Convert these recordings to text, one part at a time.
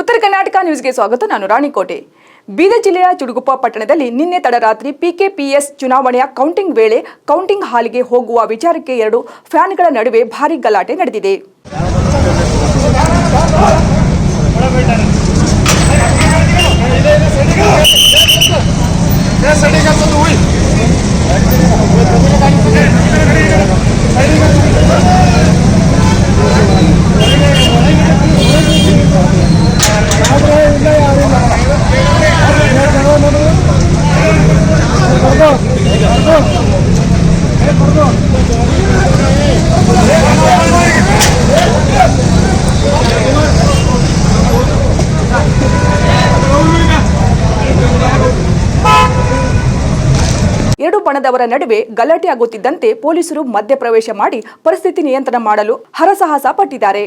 ಉತ್ತರ ಕರ್ನಾಟಕ ನ್ಯೂಸ್ಗೆ ಸ್ವಾಗತ. ನಾನು ರಾಣಿಕೋಟೆ. ಬೀದರ್ ಜಿಲ್ಲೆಯ ಚುಡುಗುಪ್ಪ ಪಟ್ಟಣದಲ್ಲಿ ನಿನ್ನೆ ತಡರಾತ್ರಿ ಪಿಕೆಪಿಎಸ್ ಚುನಾವಣೆಯ ಕೌಂಟಿಂಗ್ ವೇಳೆ ಕೌಂಟಿಂಗ್ ಹಾಲ್ಗೆ ಹೋಗುವ ವಿಚಾರಕ್ಕೆ ಎರಡು ಫ್ಯಾನ್ಗಳ ನಡುವೆ ಭಾರಿ ಗಲಾಟೆ ನಡೆದಿದೆ. ಎರಡು ಬಣದವರ ನಡುವೆ ಗಲಾಟೆ ಆಗುತ್ತಿದ್ದಂತೆ ಪೊಲೀಸರು ಮಧ್ಯಪ್ರವೇಶ ಮಾಡಿ ಪರಿಸ್ಥಿತಿ ನಿಯಂತ್ರಣ ಮಾಡಲು ಹರಸಾಹಸ ಪಟ್ಟಿದ್ದಾರೆ.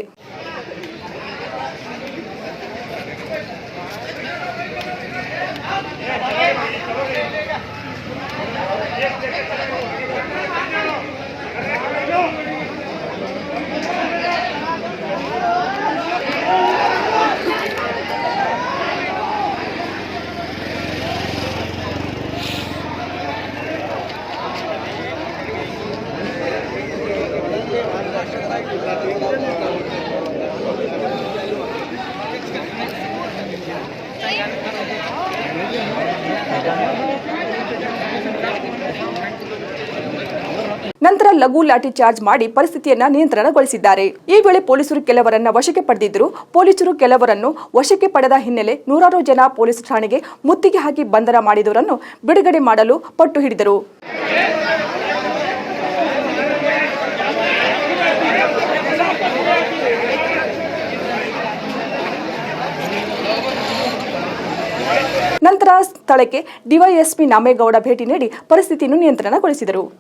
ನಂತರ ಲಘು ಲಾಠಿ ಚಾರ್ಜ್ ಮಾಡಿ ಪರಿಸ್ಥಿತಿಯನ್ನ ನಿಯಂತ್ರಣಗೊಳಿಸಿದ್ದಾರೆ. ಈ ವೇಳೆ ಪೊಲೀಸರು ಕೆಲವರನ್ನ ವಶಕ್ಕೆ ಪಡೆದಿದ್ದರು. ಪೊಲೀಸರು ಕೆಲವರನ್ನು ವಶಕ್ಕೆ ಪಡೆದ ಹಿನ್ನೆಲೆ ನೂರಾರು ಜನ ಪೊಲೀಸ್ ಠಾಣೆಗೆ ಮುತ್ತಿಗೆ ಹಾಕಿ ಬಂಧನ ಮಾಡಿದವರನ್ನು ಬಿಡುಗಡೆ ಮಾಡಲು ಪಟ್ಟು ಹಿಡಿದರು. ನಂತರ ಸ್ಥಳಕ್ಕೆ ಡಿವೈಎಸ್ಪಿ ನಾಮೇಗೌಡ ಭೇಟಿ ನೀಡಿ ಪರಿಸ್ಥಿತಿಯನ್ನು ನಿಯಂತ್ರಣಗೊಳಿಸಿದರು.